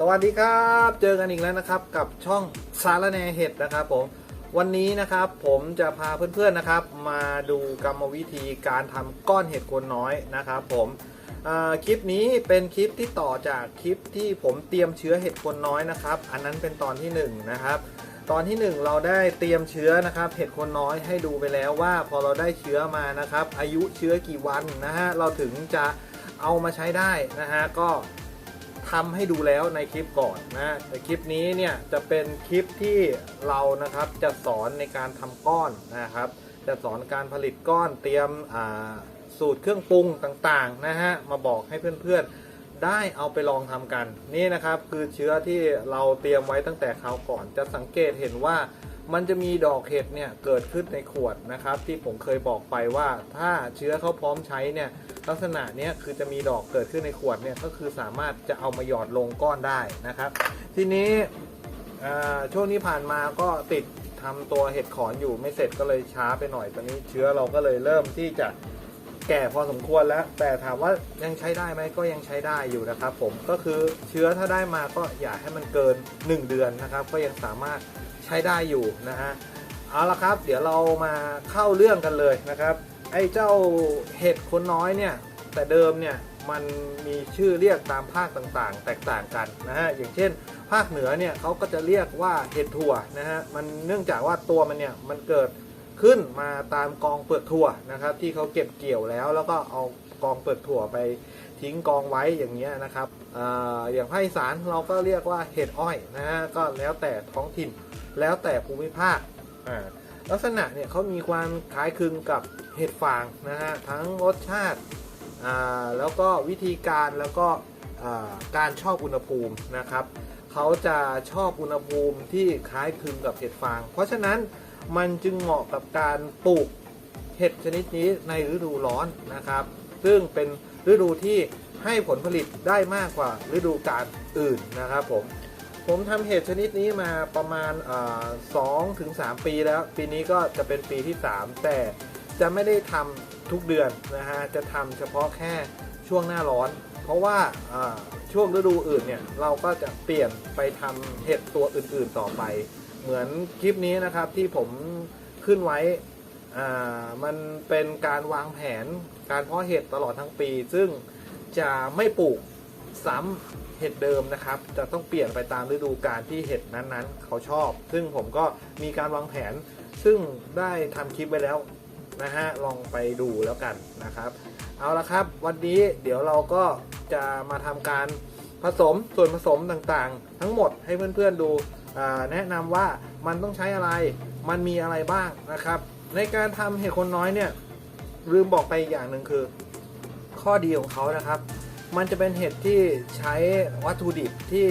สวัสดีครับ เจอกันอีกแล้วนะครับกับช่องสารแนเห็ดนะครับผมวันนี้นะครับผมจะพาเพื่อนๆนะครับ มาดูกรรมวิธีการทำก้อนเห็ดโคนน้อยนะครับ ผมคลิปนี้เป็นคลิปที่ต่อจากคลิปที่ผมเตรียมเชื้อเห็ดโคนน้อยนะครับ อันนั้นเป็นตอนที่หนึ่งนะครับตอนที่หนึ่งเราได้เตรียมเชื้อนะครับเห็ดโคนน้อยให้ดูไปแล้วว่าพอเราได้เชื้อมานะครับ อายุเชื้อกี่วันนะฮะเราถึงจะเอามาใช้ได้นะฮะก็ ทำให้ดูแล้วในคลิปก่อนนะแต่คลิปนี้เนี่ยจะเป็นคลิปที่เรานะครับจะสอนในการทำก้อนนะครับ จะสอนการผลิตก้อนเตรียมสูตรเครื่องปรุงต่างๆนะฮะมาบอกให้เพื่อนๆได้เอาไปลองทำกันนี่นะครับคือเชื้อที่เราเตรียมไว้ตั้งแต่คราวก่อน จะสังเกตเห็นว่า มันจะมีดอกเห็ดเนี่ยเกิดขึ้นในขวดนะครับ ที่ผมเคยบอกไปว่าถ้าเชื้อเขาพร้อมใช้เนี่ยลักษณะเนี้ยคือจะมีดอกเกิดขึ้นในขวดเนี่ยก็คือสามารถจะเอามาหยอดลงก้อนได้นะครับ ทีนี้ช่วงนี้ผ่านมาก็ติดทำตัวเห็ดขอนอยู่ไม่เสร็จก็เลยช้าไปหน่อยตอนนี้เชื้อเราก็เลยเริ่มที่จะแก่พอสมควรแล้ว แต่ถามว่ายังใช้ได้ไหมก็ยังใช้ได้อยู่นะครับ ผมก็คือเชื้อถ้าได้มาก็อย่าให้มันเกิน 1 เดือนนะครับ ก็ยังสามารถ ใช้ได้อยู่นะฮะเอาละครับ เดี๋ยวเรามาเข้าเรื่องกันเลยนะครับ ไอ้เจ้าเห็ดคนน้อยเนี่ย แต่เดิมเนี่ยมันมีชื่อเรียกตามภาคต่างๆ แตกต่างกันนะฮะอย่างเช่น ภาคเหนือเนี่ยเขาก็จะเรียกว่าเห็ดถั่วนะฮะมันเนื่องจากว่าตัวมันเนี่ยมันเกิดขึ้นมาตามกองเปลือกถั่วนะครับ ที่เขาเก็บเกี่ยวแล้ว แล้วก็เอากองเปลือกถั่วไปทิ้งกองไว้อย่างเงี้ยนะครับออย่างภาคอีสานเราก็เรียกว่าเห็ดอ้อยนะฮะก็แล้วแต่ท้องถิ่น แล้วแต่ภูมิภาคลักษณะเนี่ยเขามีความคล้ายคลึงกับเห็ดฟางนะฮะทั้งรสชาติแล้วก็วิธีการแล้วก็การชอบอุณหภูมินะครับเขาจะชอบอุณหภูมิที่คล้ายคลึงกับเห็ดฟาง เพราะฉะนั้นมันจึงเหมาะกับการปลูกเห็ดชนิดนี้ในฤดูร้อนนะครับ ซึ่งเป็นฤดูที่ให้ผลผลิตได้มากกว่าฤดูกาลอื่นนะครับผม ผมทำเห็ดชนิดนี้มาประมาณสองถึงสามปีแล้ว ปีนี้ก็จะเป็นปีที่ 3 แต่จะไม่ได้ทำทุกเดือนนะฮะ จะทำเฉพาะแค่ช่วงหน้าร้อน เพราะว่าช่วงฤดูอื่นเนี่ย เราก็จะเปลี่ยนไปทำเห็ดตัวอื่นๆต่อไป เหมือนคลิปนี้นะครับที่ผมขึ้นไว้มันเป็นการวางแผนการเพาะเห็ดตลอดทั้งปี ซึ่งจะไม่ปลูก ซ้ำเห็ดเดิมนะครับจะต้องเปลี่ยนไปตามฤดูกาลที่เห็ดนั้นๆ เขาชอบ ซึ่งผมก็มีการวางแผน ซึ่งได้ทำคลิปไว้แล้วนะฮะลองไปดูแล้วกันนะครับ เอาละครับ วันนี้เดี๋ยวเราก็จะมาทำการผสมส่วนผสมต่างๆ ทั้งหมดให้เพื่อนๆดูแนะนำว่ามันต้องใช้อะไร มันมีอะไรบ้างนะครับ ในการทำเห็ดคนน้อยเนี่ยลืมบอกไปอีกอย่างหนึ่งคือ ข้อดีของเขานะครับ มันจะเป็นเห็ดที่ใช้วัตถุดิบที่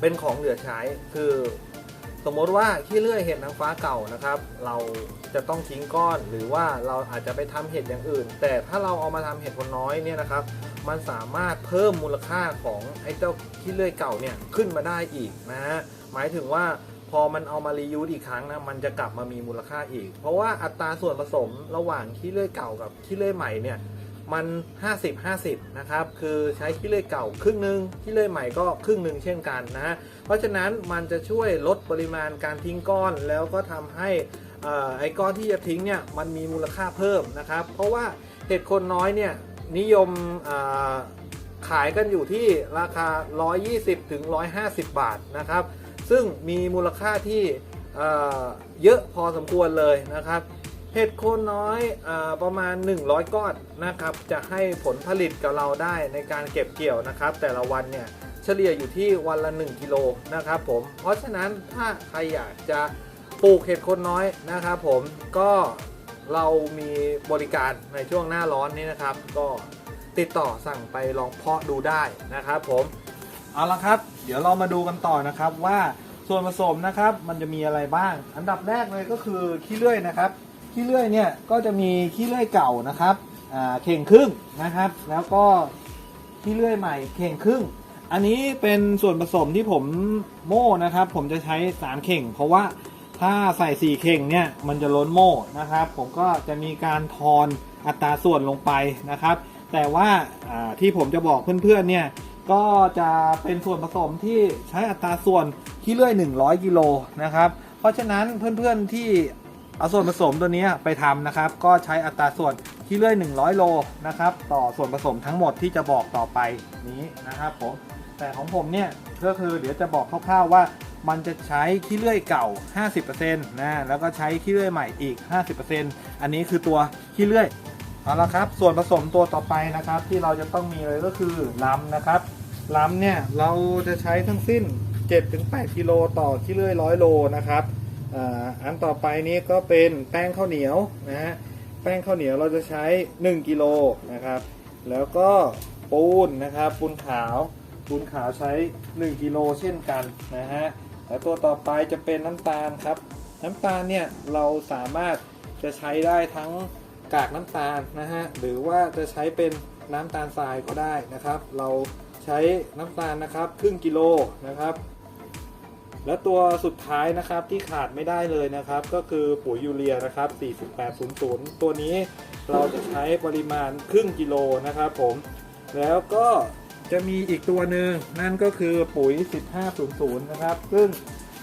เป็นของเหลือใช้คือ สมมติว่าขี้เลื่อยเห็ดนางฟ้าเก่านะครับ เราจะต้องทิ้งก้อนหรือว่าเราอาจจะไปทำเห็ดอย่างอื่น แต่ถ้าเราเอามาทำเห็ดคนน้อยเนี่ยนะครับ มันสามารถเพิ่มมูลค่าของไอ้เจ้าขี้เลื่อยเก่าเนี่ยขึ้นมาได้อีกนะฮะหมายถึงว่าพอมันเอามารียูสอีกครั้งนะมันจะกลับมามีมูลค่าอีก เพราะว่าอัตราส่วนผสมระหว่างขี้เลื่อยเก่ากับขี้เลื่อยใหม่เนี่ย มัน 50 50 นะครับ คือใช้ขี้เลื่อยเก่าครึ่งหนึ่งขี้เลื่อยใหม่ก็ครึ่งหนึ่งเช่นกันนะ เพราะฉะนั้นมันจะช่วยลดปริมาณการทิ้งก้อนแล้วก็ทำให้ไอ้ก้อนที่จะทิ้งเนี่ยมันมีมูลค่าเพิ่มนะครับ เพราะว่าเห็ดคนน้อยเนี่ยนิยมขายกันอยู่ที่ราคา 120ถึง150 บาทนะครับ ซึ่งมีมูลค่าที่เยอะพอสมควรเลยนะครับ เห็ดโคนน้อยอประมาณ 100 ก้อนนะครับ จะให้ผลผลิตกับเราได้ในการเก็บเกี่ยวนะครับ แต่ละวันเนี่ยเฉลี่ยอยู่ที่วันละ 1 กิโลนะครับผม เพราะฉะนั้นถ้าใครอยากจะปลูกเห็ดโคนน้อยนะครับผมก็เรามีบริการในช่วงหน้าร้อนนี้นะครับ ก็ติดต่อสั่งไปลองเพาะดูได้นะครับผมเอาละครับ เดี๋ยวเรามาดูกันต่อนะครับว่าส่วนผสมนะครับ มันจะมีอะไรบ้าง อันดับแรกเลยก็คือขี้เลื่อยนะครับ ขี้เลื่อยเนี่ยก็จะมีขี้เลื่อยเก่านะครับอ่าเข่งครึ่งนะครับ แล้วก็ขี้เลื่อยใหม่เข่งครึ่ง อันนี้เป็นส่วนผสมที่ผมโม่นะครับ ผมจะใช้3เข่ง เพราะว่าถ้าใส่4เข่งเนี่ยมันจะล้นโม่นะครับ ผมก็จะมีการทอนอัตราส่วนลงไปนะครับ แต่ว่าอ่าที่ผมจะบอกเพื่อนๆเนี่ยก็จะเป็นส่วนผสมที่ใช้อัตราส่วนขี้เลื่อย 100 กิโลนะครับ เพราะฉะนั้นเพื่อนๆที่ เอาส่วนผสมตัวนี้ไปทำนะครับ ก็ใช้อัตราส่วนขี้เลื่อย 100 โลนะครับ ต่อส่วนผสมทั้งหมดที่จะบอกต่อไปนี้นะครับผมแต่ของผมเนี่ยก็คือเดี๋ยวจะบอกคร่าวๆว่ามันจะใช้ขี้เลื่อยเก่า 50%นะแล้วก็ใช้ขี้เลื่อยใหม่อีก 50%อันนี้คือตัวขี้เลื่อยเอาละครับ ส่วนผสมตัวต่อไปนะครับ ที่เราจะต้องมีเลยก็คือลำนะครับลำเนี่ยเราจะใช้ทั้งสิ้น 7-8กิโลต่อขี้เลื่อย 100 โลนะครับ อันต่อไปนี้ก็เป็นแป้งข้าวเหนียวนะฮะแป้งข้าวเหนียวเราจะใช้ 1กิโลนะครับ แล้วก็ปูนนะครับปูนขาวปูนขาวใช้ 1กิโลเช่นกันนะฮะแล้วตัวต่อไปจะเป็นน้ำตาลครับ น้ำตาลเนี่ยเราสามารถจะใช้ได้ทั้งกากน้ำตาลนะฮะหรือว่าจะใช้เป็นน้ำตาลทรายก็ได้นะครับ เราใช้น้ำตาลนะครับครึ่งกิโลนะครับ และตัวสุดท้ายนะครับที่ขาดไม่ได้เลยนะครับ ก็คือปุ๋ยยูเรียนะครับ 4800 ตัวนี้เราจะใช้ปริมาณครึ่งกิโลนะครับผม แล้วก็จะมีอีกตัวหนึ่งนั่นก็คือปุ๋ย 1500 นะครับ ซึ่ง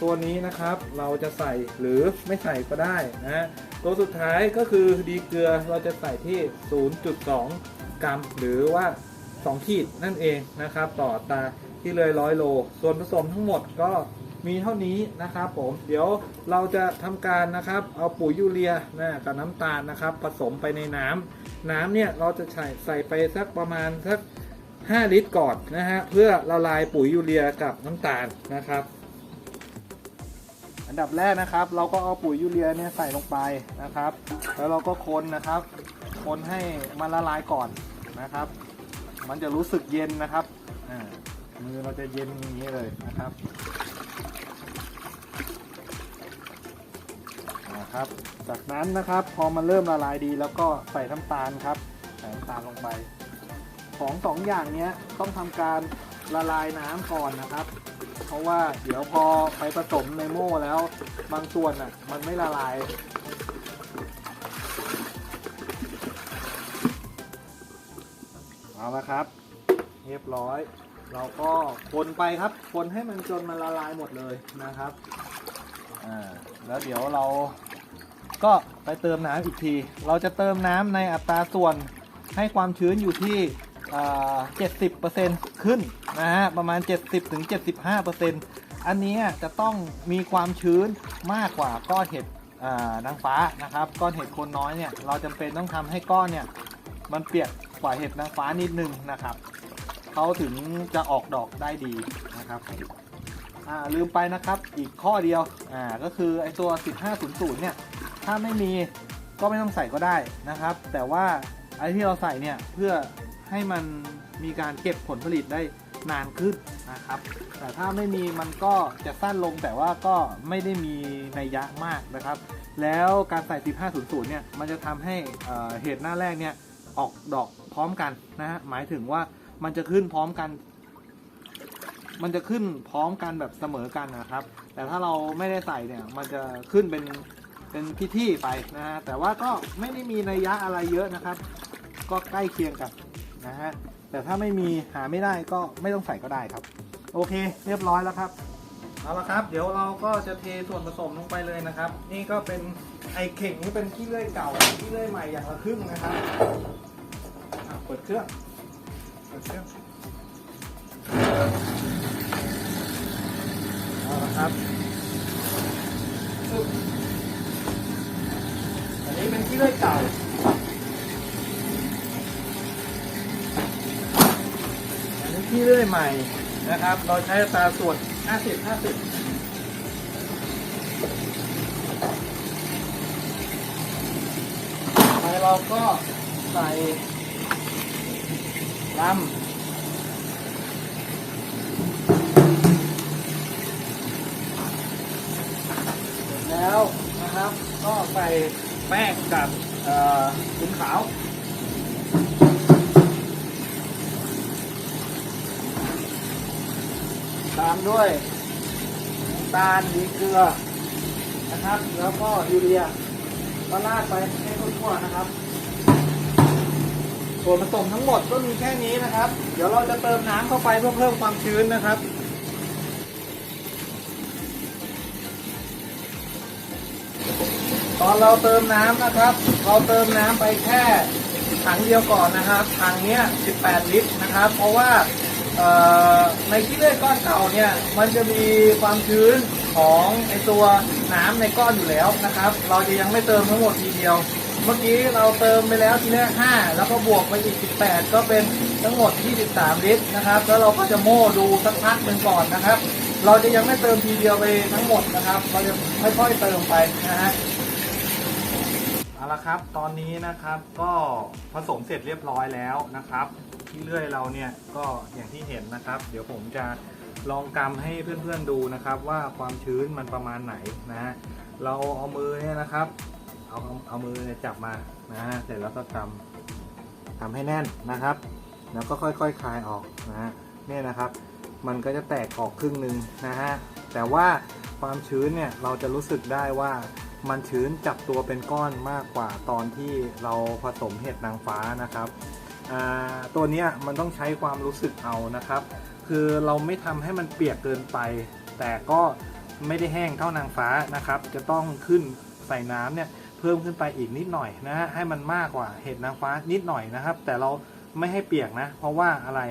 ตัวนี้นะครับเราจะใส่หรือไม่ใส่ก็ได้นะตัวสุดท้ายก็คือดีเกลือเราจะใส่ที่ 0.2 กรัม หรือว่า 2 ขีดนั่นเองนะครับ ต่อตาที่เลยร้อยโล ส่วนผสมทั้งหมดก็ มีเท่านี้นะครับผมเดี๋ยวเราจะทำการนะครับ เอาปุ๋ยยูเรียนะกับน้ำตาลนะครับ ผสมไปในน้ำน้ำเนี่ยเราจะใส่ใส่ไปสักประมาณสัก 5 ลิตรก่อนนะฮะเพื่อละลายปุ๋ยยูเรียกับน้ำตาลนะครับ อันดับแรกนะครับ เราก็เอาปุ๋ยยูเรียเนี่ยใส่ลงไปนะครับ แล้วเราก็คนนะครับ คนให้มันละลายก่อนนะครับ มันจะรู้สึกเย็นนะครับมือเราจะเย็นอย่างนี้เลยนะครับ นะครับ จากนั้นนะครับพอมันเริ่มละลายดีแล้วก็ใส่น้ำตาลครับใส่น้ำตาลลงไปของสองอย่างนี้ต้องทำการละลายน้ำก่อนนะครับ เพราะว่าเดี๋ยวพอไปผสมในโม่แล้วบางส่วนอะมันไม่ละลาย เอาละครับ เรียบร้อย เราก็คนไปครับ คนให้มันจนมันละลายหมดเลยนะครับ อ่า แล้วเดี๋ยวเรา ก็ไปเติมน้ำอีกที เราจะเติมน้ำในอัตราส่วนให้ความชื้นอยู่ที่เจ็ดสิบเปอร์เซ็นต์ขึ้นนะฮะประมาณ 70ถึง75%อันนี้จะต้องมีความชื้นมากกว่าก้อนเห็ดนางฟ้านะครับ ก้อนเห็ดคนน้อยเนี่ยเราจำเป็นต้องทำให้ก้อนเนี่ยมันเปียกกว่าเห็ดนางฟ้านิดนึงนะครับเขาถึงจะออกดอกได้ดีนะครับลืมไปนะครับอีกข้อเดียวอ่าก็คือไอตัว 1500เนี่ย ถ้าไม่มีก็ไม่ต้องใส่ก็ได้นะครับ แต่ว่าไอที่เราใส่เนี่ยเพื่อให้มันมีการเก็บผลผลิตได้นานขึ้นนะครับ แต่ถ้าไม่มีมันก็จะสั้นลงแต่ว่าก็ไม่ได้มีในยะมากนะครับ แล้วการใส่ 1500 เนี่ย มันจะทำให้เอ่อเห็ดหน้าแรกเนี่ยออกดอกพร้อมกันนะฮะ หมายถึงว่ามันจะขึ้นพร้อมกัน มันจะขึ้นพร้อมกันแบบเสมอกันนะครับ แต่ถ้าเราไม่ได้ใส่เนี่ย มันจะขึ้นเป็น เป็นที่ๆไปนะฮะแต่ว่าก็ไม่ได้มีนัยยะอะไรเยอะนะครับ ก็ใกล้เคียงกันนะฮะแต่ถ้าไม่มีหาไม่ได้ก็ไม่ต้องใส่ก็ได้ครับ โอเค เรียบร้อยแล้วครับเอาละครับ เดี๋ยวเราก็จะเทส่วนผสมลงไปเลยนะครับ นี่ก็เป็นไอเข่งนี่เป็นขี้เลื่อยเก่าขี้เลื่อยใหม่อย่างละครึ่งนะครับเปิดเครื่องเปิดเครื่องเอาละครับ นี้เป็นขี้เลื่อยเก่าอันนี้ขี้เลื่อยใหม่นะครับ เราใช้อัตราส่วน 50 50ไปเราก็ใส่ลำแล้วนะครับ ก็ใส่ แป้งกับเอ่อขุนขาวตามด้วยน้ำตาลดีเกลือนะครับ แล้วก็ยูเรียก็ราดไปให้ทั่วๆนะครับส่วนผสมทั้งหมดก็มีแค่นี้นะครับ เดี๋ยวเราจะเติมน้ำเข้าไปเพื่อเพิ่มความชื้นนะครับ อนเราเติมน้ำนะครับ เราเติมน้ำไปแค่ถังเดียวก่อนนะครับ ถังเนี้ย 18 ลิตรนะครับ เพราะว่าในที่เลื่อยก้อนเก่าเนี่ย มันจะมีความชื้นของไอตัวน้ำในก้อนอยู่แล้วนะครับ เราจะยังไม่เติมทั้งหมดทีเดียว เมื่อกี้เราเติมไปแล้วทีแรก5แล้วก็บวกไปอีก 18 ก็เป็นทั้งหมด 23 ลิตรนะครับ แล้วเราก็จะโม่ดูสักพักหนึ่งก่อนนะครับ เราจะยังไม่เติมทีเดียวไปทั้งหมดนะครับ เราจะค่อยๆเติมไปนะฮะ ละครับ ตอนนี้นะครับก็ผสมเสร็จเรียบร้อยแล้วนะครับ ที่เลื่อยเราเนี่ยก็อย่างที่เห็นนะครับ เดี๋ยวผมจะลองกำให้เพื่อนๆดูนะครับ ว่าความชื้นมันประมาณไหนนะเราเอามือเนี่ยนะครับเอาเอามือจับมานะฮะเสร็จแล้วก็กำทำให้แน่นนะครับ แล้วก็ค่อยๆคคลายออกนะฮะเนี่ยนะครับ มันก็จะแตกออกครึ่งหนึ่งนะฮะแต่ว่าความชื้นเนี่ยเราจะรู้สึกได้ว่า มันชื้นจับตัวเป็นก้อนมากกว่าตอนที่เราผสมเห็ดนางฟ้านะครับตัวนี้มันต้องใช้ความรู้สึกเอานะครับ คือเราไม่ทำให้มันเปียกเกินไป แต่ก็ไม่ได้แห้งเท่านางฟ้านะครับ จะต้องขึ้นใส่น้ำเนี่ยเพิ่มขึ้นไปอีกนิดหน่อยนะฮะให้มันมากกว่าเห็ดนางฟ้านิดหน่อยนะครับ แต่เราไม่ให้เปียกนะ เพราะว่าอะไร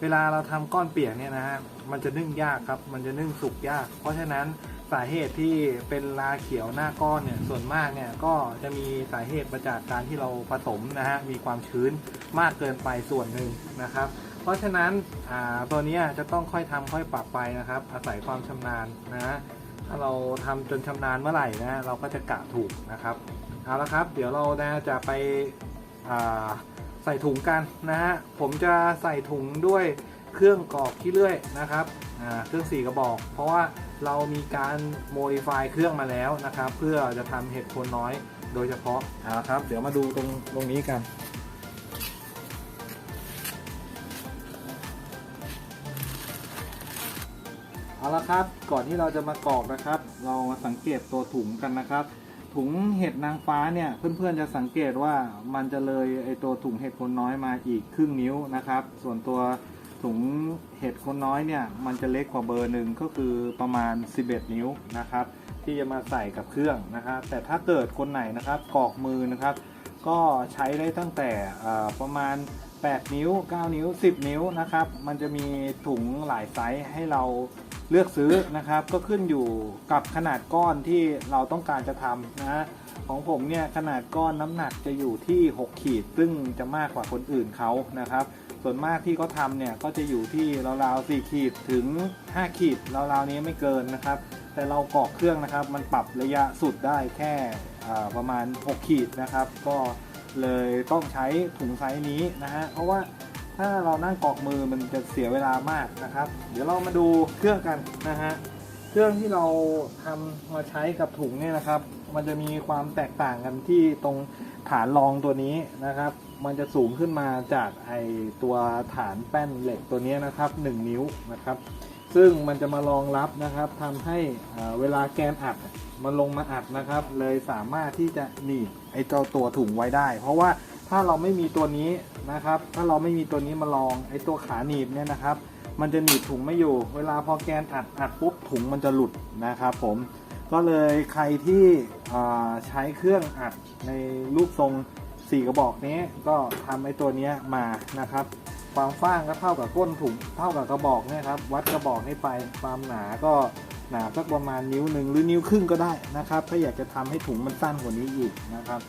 เวลาเราทำก้อนเปียกเนี่ยนะฮะมันจะนึ่งยากครับ มันจะนึ่งสุกยาก เพราะฉะนั้น สาเหตุที่เป็นลาเขียวหน้าก้อนเนี่ยส่วนมากเนี่ยก็จะมีสาเหตุมาจากการที่เราผสมนะฮะมีความชื้นมากเกินไปส่วนหนึ่งนะครับ เพราะฉะนั้นอ่าตัวเนี้ยจะต้องค่อยทำค่อยปรับไปนะครับ อาศัยความชำนาญนะฮะถ้าเราทำจนชำนาญเมื่อไหร่นะเราก็จะกะถูกนะครับเอาละครับ เดี๋ยวเรานะจะไปอ่าใส่ถุงกันนะฮะผมจะใส่ถุงด้วยเครื่องกรอกขี้เลื่อยนะครับอ่าเครื่องสี่กระบอก เพราะว่า เรามีการโมดิฟายเครื่องมาแล้วนะครับ เพื่อจะทำเห็ดโคนน้อยโดยเฉพาะเอาละครับ เดี๋ยวมาดูตรงตรงนี้กันเอาละครับก่อนที่เราจะมากรอกนะครับ เรามาสังเกตตัวถุงกันนะครับ ถุงเห็ดนางฟ้าเนี่ยเพื่อนๆจะสังเกตว่ามันจะเลยไอตัวถุงเห็ดคนน้อยมาอีกครึ่งนิ้วนะครับ ส่วนตัว ถุงเห็ดคนน้อยเนี่ยมันจะเล็กกว่าเบอร์หนึ่งก็คือประมาณ 11 นิ้วนะครับ ที่จะมาใส่กับเครื่องนะครับ แต่ถ้าเกิดคนไหนนะครับกรอกมือนะครับ ก็ใช้ได้ตั้งแต่อ่าประมาณ 8 นิ้ว 9 นิ้ว 10 นิ้วนะครับ มันจะมีถุงหลายไซส์ให้เราเลือกซื้อนะครับ ก็ขึ้นอยู่กับขนาดก้อนที่เราต้องการจะทำนะฮะของผมเนี่ยขนาดก้อนน้ำหนักจะอยู่ที่ 6 ขีด ซึ่งจะมากกว่าคนอื่นเขานะครับ ส่วนมากที่เขาทำเนี่ยก็จะอยู่ที่ราวๆ4ขีดถึง 5 ขีดราวๆนี้ไม่เกินนะครับ แต่เรากรอกเครื่องนะครับ มันปรับระยะสุดได้แค่ประมาณ 6 ขีดนะครับ ก็เลยต้องใช้ถุงไซส์นี้นะฮะเพราะว่าถ้าเรานั่งกรอกมือมันจะเสียเวลามากนะครับ เดี๋ยวเรามาดูเครื่องกันนะฮะเครื่องที่เราทำมาใช้กับถุงเนี่ยนะครับ มันจะมีความแตกต่างกันที่ตรงฐานรองตัวนี้นะครับ มันจะสูงขึ้นมาจากไอตัวฐานแป้นเหล็กตัวนี้นะครับ1นิ้วนะครับ ซึ่งมันจะมารองรับนะครับทำให้เวลาแกนอัดมันลงมาอัดนะครับ เลยสามารถที่จะหนีบไอเจ้าตัวถุงไว้ได้ เพราะว่าถ้าเราไม่มีตัวนี้นะครับ ถ้าเราไม่มีตัวนี้มารองไอตัวขาหนีบเนี่ยนะครับ มันจะหนีบถุงไม่อยู่ เวลาพอแกนอัดอัดปุ๊บถุงมันจะหลุดนะครับ ผมก็เลยใครที่ใช้เครื่องอัดในรูปทรง สี่กระบอกนี้ก็ทำไอ้ตัวนี้มานะครับ ความฟ้างก็เท่ากับก้นถุงเท่ากับกระบอกนี่ครับ วัดกระบอกให้ไปความหนาก็หนาสักประมาณนิ้วหนึ่งหรือนิ้วครึ่งก็ได้นะครับ ถ้าอยากจะทำให้ถุงมันสั้นกว่านี้อีกนะครับ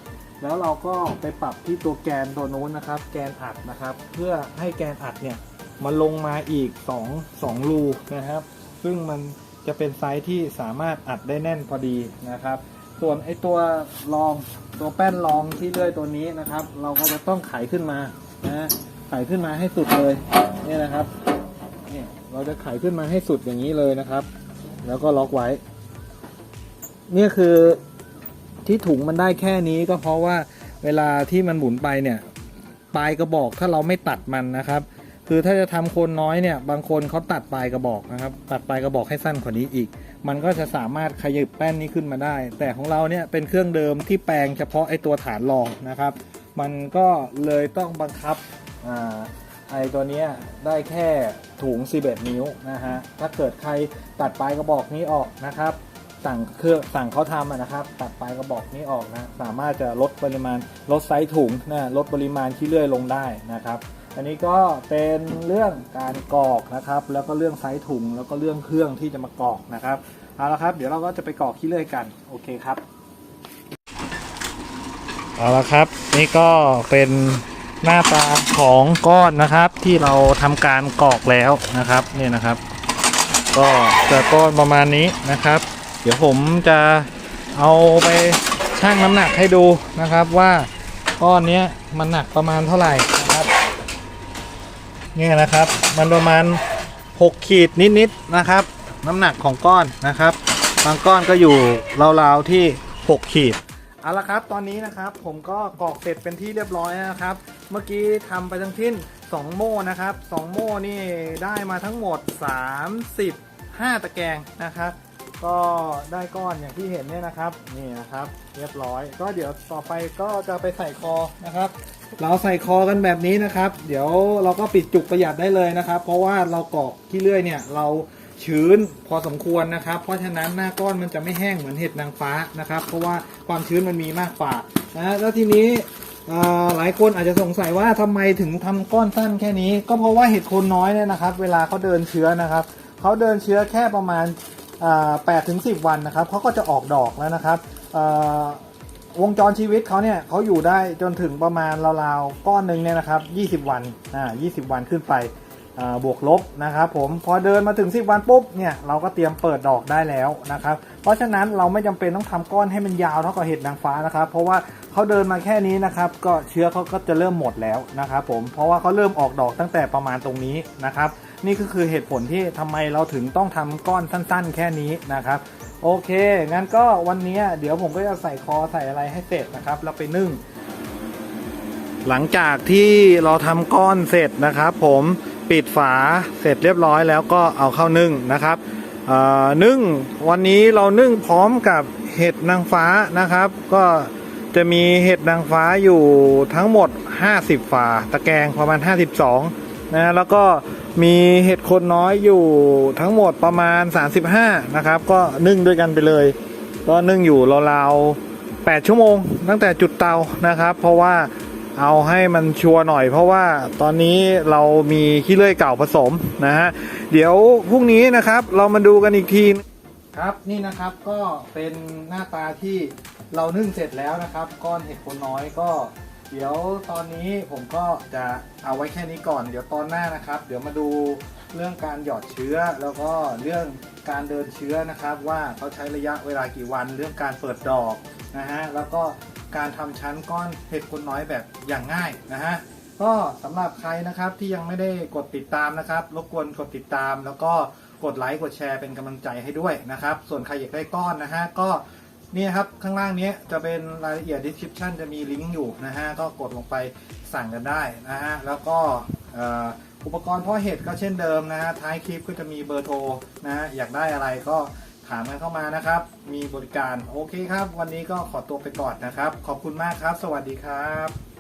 แล้วเราก็ไปปรับที่ตัวแกนตัวนู้นนะครับ แกนอัดนะครับ เพื่อให้แกนอัดเนี่ยมันลงมาอีก 2 2รูนะครับ ซึ่งมันจะเป็นไซส์ที่สามารถอัดได้แน่นพอดีนะครับ ส่วนไอตัวรองตัวแป้นรองที่เลื่อยตัวนี้นะครับ เราก็จะต้องไขขึ้นมานะไขขึ้นมาให้สุดเลยนี่นะครับเนี่ยเราจะไขขึ้นมาให้สุดอย่างนี้เลยนะครับ แล้วก็ล็อกไว้ เนี่ยคือที่ถุงมันได้แค่นี้ก็เพราะว่าเวลาที่มันหมุนไปเนี่ยปลายกระบอกถ้าเราไม่ตัดมันนะครับ คือถ้าจะทำโคนน้อยเนี่ยบางคนเขาตัดปลายกระบอกนะครับ ตัดปลายกระบอกให้สั้นกว่านี้อีก มันก็จะสามารถขยับแป้นนี้ขึ้นมาได้ แต่ของเราเนี่ยเป็นเครื่องเดิมที่แปลงเฉพาะไอตัวฐานรองนะครับ มันก็เลยต้องบังคับอไอตัวนี้ได้แค่ถุง 11 นิ้วนะฮะ ถ้าเกิดใครตัดปลายกระบอกนี้ออกนะครับ สั่งเครื่องสั่งเขาทำนะครับ ตัดปลายกระบอกนี้ออกนะ สามารถจะลดปริมาณลดไซส์ถุงนะลดปริมาณที่เลื่อยลงได้นะครับ อันนี้ก็เป็นเรื่องการกรอกนะครับ แล้วก็เรื่องไซส์ถุง แล้วก็เรื่องเครื่องที่จะมากรอกนะครับ เอาละครับ เดี๋ยวเราก็จะไปกรอกขี้เลื่อยกัน โอเคครับ เอาละครับ นี่ก็เป็นหน้าตาของก้อนนะครับ ที่เราทำการกรอกแล้วนะครับนี่นะครับ ก็จะก้อนประมาณนี้นะครับ เดี๋ยวผมจะเอาไปชั่งน้ำหนักให้ดูนะครับว่าก้อนนี้มันหนักประมาณเท่าไหร่ เนี่ยนะครับ มันประมาณ 6 ขีดนิดๆนะครับ น้ำหนักของก้อนนะครับ บางก้อนก็อยู่ราวๆที่ 6 ขีดเอาละครับตอนนี้นะครับผมก็กรอกเสร็จเป็นที่เรียบร้อยนะครับ เมื่อกี้ทำไปทั้งทิ้น2 โม่นะครับ 2 โม่นี่ได้มาทั้งหมด 35 ตะแกรงนะครับ ก็ได้ก้อนอย่างที่เห็นเนี่ยนะครับนี่นะครับ เรียบร้อย ก็เดี๋ยวต่อไปก็จะไปใส่คอนะครับ เราใส่คอกันแบบนี้นะครับ เดี๋ยวเราก็ปิดจุกประหยัดได้เลยนะครับ เพราะว่าเรากรอกที่เลื่อยเนี่ยเราชื้นพอสมควรนะครับ เพราะฉะนั้นหน้าก้อนมันจะไม่แห้งเหมือนเห็ดนางฟ้านะครับ เพราะว่าความชื้นมันมีมากกว่านะแล้วทีนี้หลายคนอาจจะสงสัยว่าทำไมถึงทำก้อนสั้นแค่นี้ ก็เพราะว่าเห็ดโคนน้อยเนี่ยนะครับ เวลาเขาเดินเชื้อนะครับเขาเดินเชื้อแค่ประมาณ แปดถึงสิบวันนะครับเขาก็จะออกดอกแล้วนะครับวงจรชีวิตเขาเนี่ยเขาอยู่ได้จนถึงประมาณราวๆก้อนหนึ่งเนี่ยนะครับ20วันอ่า20วันขึ้นไปบวกลบนะครับผมพอเดินมาถึง 10 วันปุ๊บเนี่ยเราก็เตรียมเปิดดอกได้แล้วนะครับเพราะฉะนั้นเราไม่จำเป็นต้องทำก้อนให้มันยาวเท่ากับเห็ดนางฟ้านะครับ เพราะว่าเขาเดินมาแค่นี้นะครับ ก็เชื้อเขาก็จะเริ่มหมดแล้วนะครับผมเพราะว่าเขาเริ่มออกดอกตั้งแต่ประมาณตรงนี้นะครับ นี่ก็คือเหตุผลที่ทำไมเราถึงต้องทำก้อนสั้น ๆ แค่นี้นะครับ โอเค งั้นก็วันนี้เดี๋ยวผมก็จะใส่คอใส่อะไรให้เสร็จนะครับ แล้วไปนึ่ง หลังจากที่เราทำก้อนเสร็จนะครับ ผมปิดฝาเสร็จเรียบร้อยแล้วก็เอาเข้านึ่งนะครับนึ่งวันนี้เรานึ่งพร้อมกับเห็ดนางฟ้านะครับ ก็จะมีเห็ดนางฟ้าอยู่ทั้งหมด 50 ฝา ตะแกรงประมาณ 52นะแล้วก็ มีเห็ดโคนน้อยอยู่ทั้งหมดประมาณ 35 นะครับ ก็นึ่งด้วยกันไปเลย ก็นึ่งอยู่ราวๆ8ชั่วโมง ตั้งแต่จุดเตานะครับ เพราะว่าเอาให้มันชัวร์หน่อย เพราะว่าตอนนี้เรามีขี้เลื่อยเก่าผสมนะฮะเดี๋ยวพรุ่งนี้นะครับเรามาดูกันอีกทีครับนี่นะครับก็เป็นหน้าตาที่เรานึ่งเสร็จแล้วนะครับ ก้อนเห็ดโคนน้อยก็ เดี๋ยวตอนนี้ผมก็จะเอาไว้แค่นี้ก่อน เดี๋ยวตอนหน้านะครับ เดี๋ยวมาดูเรื่องการหยอดเชื้อ แล้วก็เรื่องการเดินเชื้อนะครับ ว่าเขาใช้ระยะเวลากี่วัน เรื่องการเปิดดอกนะฮะแล้วก็การทำชั้นก้อนเห็ดคนน้อยแบบอย่างง่ายนะฮะก็สำหรับใครนะครับที่ยังไม่ได้กดติดตามนะครับรบกวนกดติดตาม แล้วก็กดไลค์กดแชร์เป็นกำลังใจให้ด้วยนะครับ ส่วนใครอยากได้ก้อนนะฮะก็ นี่ครับข้างล่างนี้จะเป็นรายละเอียด description จะมีลิงก์อยู่นะฮะก็กดลงไปสั่งกันได้นะฮะแล้วก็อุปกรณ์เพาะเห็ดก็เช่นเดิมนะฮะท้ายคลิปก็จะมีเบอร์โทรนะฮะอยากได้อะไรก็ถามกันเข้ามานะครับ มีบริการโอเคครับ วันนี้ก็ขอตัวไปก่อนนะครับ ขอบคุณมากครับ สวัสดีครับ